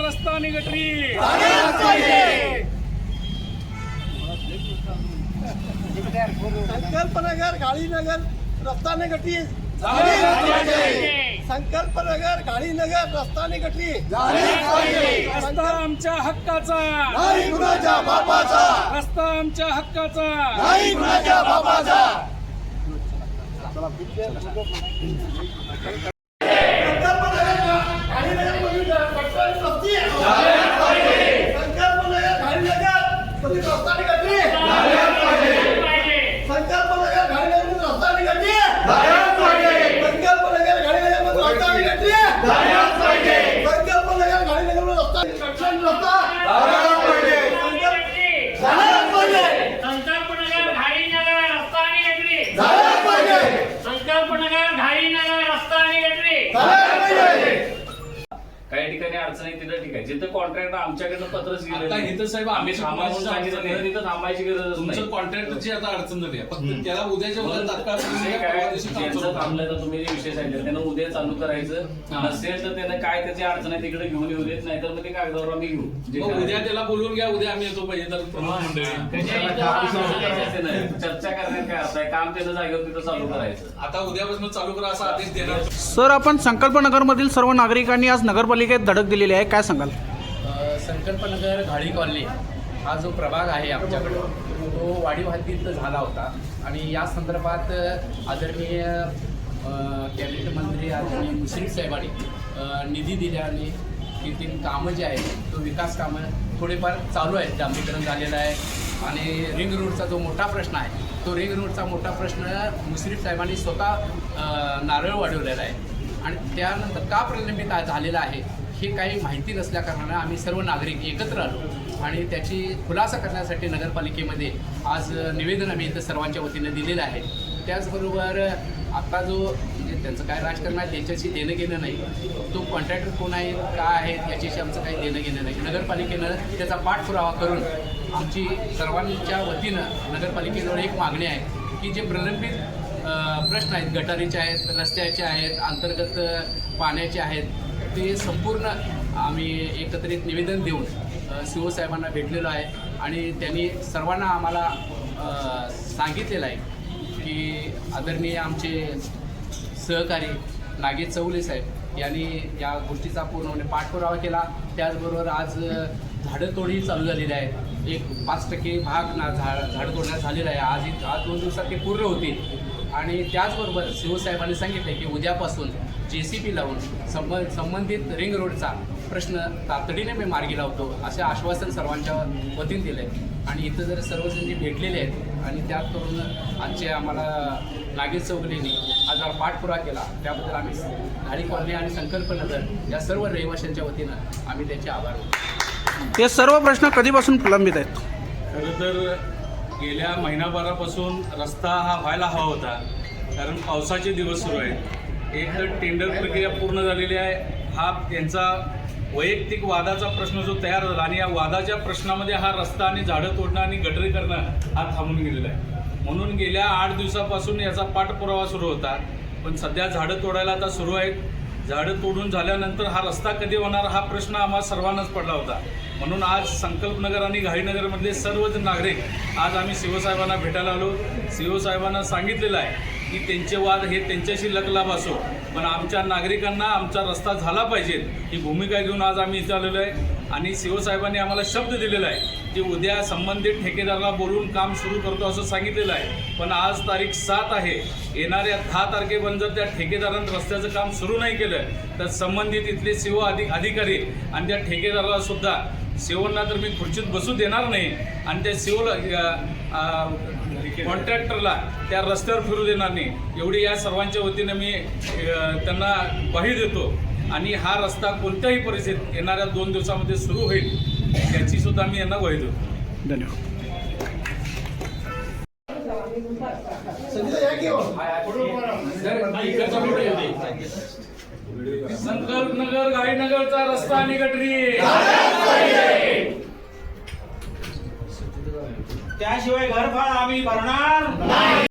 रस्ता आणि गटरी संकल्पनगर गाळीनगर रस्ताने गटी संकल्पनगर गाळीनगर रस्ताने गटी रस्ता आमच्या हक्काचा. बापाचा. रस्ता आमच्या हक्काचा. बापाचा संकल्पनगर गाळीनगर रस्ताने गटी संकल्पनगर गाळीनगर रस्ताने गटी संकल्पनगर गाळीनगर रस्ताने गटी संकल्पनगर गाळीनगर रस्ता कक्षण रस्ता झालाच पाहिजे संकल्पनगर घाईनगर रस्ता आणि गटरी झालाच पाहिजे संकल्पनगर घाईनगर रस्ता आणि गटरी झालाच पाहिजे काही ठिकाणी अडचण आहे तिथं ठीक आहे. जिथं कॉन्ट्रॅक्ट आमच्याकडनं पत्रच आता गेलं इथं साहेब आम्ही आमची थांबायचं सांगितलं तिथं नाही. तिथं थांबायची गरजच तुमचं नाही. कॉन्ट्रॅक्टरची आता अडचण झाली आहे. फक्त त्याला उद्याच्या उद्या तात्काळ काय दिवशी काम ज्यांचं सुरू करा. थांबलंय तर तुम्ही जे विषय सांगितले त्यानं उद्या चालू करायचं. हा. नसेल तर त्यानं काय त्याची अडचण आहे तिकडे घेऊन येऊ देत नाहीतर मग ते कागदावर आम्ही घेऊ. जे मग काय. उद्या त्याला बोलून घ्या उद्या आम्ही येतो पाहिजे तर प्रमुख मंडळी. त्याच्यावर काम सुरू करायचं. नाही. चर्चा करण्यात काय अर्थ आहे? काम त्याचं जागेवर तिथं चालू करायचं. आता उद्यापासून चालू करा असा आदेश देणार. सर आपण संकल्पनगरमधील सर्व नागरिकांनी आज नगरपालिकेत धडक दिलेली आहे काय सांगाल? संकल्पनगर घाडी कॉलनी हा जो प्रभाग आहे आमच्याकडं तो वाढीव हद्दीत झाला होता. आणि या संदर्भात आदरणीय कॅबिनेट मंत्री आदरणीय मुश्रीफ साहेबांनी अ, निधी दिल्याने तेथील कामं जे आहेत तो विकास कामं थोडेफार चालू आहेत डांबरीकरण झालेलं आहे. आणि रिंग रोडचा जो मोठा प्रश्न आहे तो रिंग रोडचा मोठा प्रश्न मुश्रीफ साहेबांनी स्वतः नारळ वाढवलेला आहे. आणि त्यानंतर का प्रलंबित झालेलं झालेला आहे हे काही माहिती नसल्या कारणानं आम्ही सर्व नागरिक एकत्र आलो. आणि त्याची खुलासा करण्यासाठी नगरपालिकेमध्ये आज निवेदन आम्ही इथं सर्वांच्या वतीनं दिलेलं आहे. त्याचबरोबर आता जो म्हणजे त्यांचं काय राजकारण आहे त्याच्याशी देणं घेणं नाही. तो कॉन्ट्रॅक्टर कोण आहे काय आहे याच्याशी आमचं काही देणं घेणं नाही. नगरपालिकेनं त्याचा पाठपुरावा करून आमची सर्वांच्या वतीनं नगरपालिकेजवळ एक मागणी आहे की जे प्रलंबित प्रश्न आहेत. गटारीचे आहेत रस्त्याचे आहेत अंतर्गत पाण्याचे आहेत. ते संपूर्ण आम्ही एकत्रित निवेदन देऊन सी ओ साहेबांना भेटलेलो आहे. आणि त्यांनी सर्वांना आम्हाला सांगितलेलं आहे की आदरणीय आमचे सहकारी नागेश चौले साहेब यांनी या गोष्टीचा पूर्णपणे पाठपुरावा केला. त्याचबरोबर आज अ, झाडं तोडही चालू झालेली आहे. एक पाच टक्के भाग ना झाड झाडं तोडण्यात झालेला आहे. आज इ- आज दोन दिवसात ते पूर्ण होतील. आणि त्याचबरोबर शिवसाहेबांनी सांगितले की उद्यापासून जे सी पी लावून संब संबंधित रिंग रोडचा प्रश्न तातडीने मी मार्गी लावतो असे आश्वासन सर्वांच्या वतीने दिलं. आहे आणि इथं जर सर्वजण जे भेटलेले आहेत आणि त्यात करून आजचे आम्हाला नागेश चौगलेंनी आज जरा पाठपुरावा केला त्याबद्दल आम्ही घाडी कॉलनी आणि संकल्पनगर या सर्व रहिवाशांच्या वतीनं आम्ही त्याचे आभार मानतो. हे सर्व प्रश्न कधीपासून प्रलंबित आहेत? खरं तर गेल्या महिनाभरापासून रस्ता हा व्हायला हवा होता. कारण पावसाचे दिवस सुरू आहेत. एक तर टेंडर प्रक्रिया पूर्ण झालेली आहे. हा त्यांचा वैयक्तिक वादाचा प्रश्न जो तयार झाला आणि या वादाच्या प्रश्नामध्ये हा रस्ता आणि झाडं तोडणं आणि गटरी करणं हा थांबून गेलेला आहे. म्हणून गेल्या आठ दिवसापासून याचा पाठपुरावा सुरू होता. पण सध्या झाडं तोडायला आता सुरू आहेत. झाडं तोडून झाल्यानंतर हा रस्ता कधी होणार हा प्रश्न आम्हा सर्वांनाच पडला होता. म्हणून आज संकल्पनगर आणि घाईनगरमधले सर्वच नागरिक आज आम्ही शिवसाहेबांना भेटायला आलो. शिवसाहेबांना सांगितलेलं आहे की त्यांचे वाद हे त्यांच्याशी लकलाभ असो पण आमच्या नागरिकांना आमचा रस्ता झाला पाहिजे ही भूमिका घेऊन आज आम्ही इथं आलेलो आहे. आणि शिवसाहेबांनी आम्हाला शब्द दिलेला आहे की उद्या संबंधित ठेकेदाराला बोलून काम सुरू करतो असं सांगितलेलं आहे. पण आज तारीख सात आहे. येणाऱ्या दहा तारखेपर्यंत जर त्या ठेकेदारानं रस्त्याचं काम सुरू नाही केलं. तर संबंधित इथले शिव अधिक अधिकारी आणि त्या ठेकेदाराला सुद्धा शिवना तर मी खुर्चीत बसू देणार नाही. आणि त्या शिवला कॉन्ट्रॅक्टरला त्या रस्त्यावर फिरू देणार नाही. एवढी या सर्वांच्या वतीनं मी त्यांना ग्वाही देतो. आणि हा रस्ता कोणत्याही परिस्थितीत येणाऱ्या दोन दिवसामध्ये सुरू होईल याची सुद्धा मी यांना ग्वाही देतो. धन्यवाद. संजय संकल्प नगर हो. घाईनगरचा रस्ता आणि गटरी त्याशिवाय घरफाळ आम्ही भरणार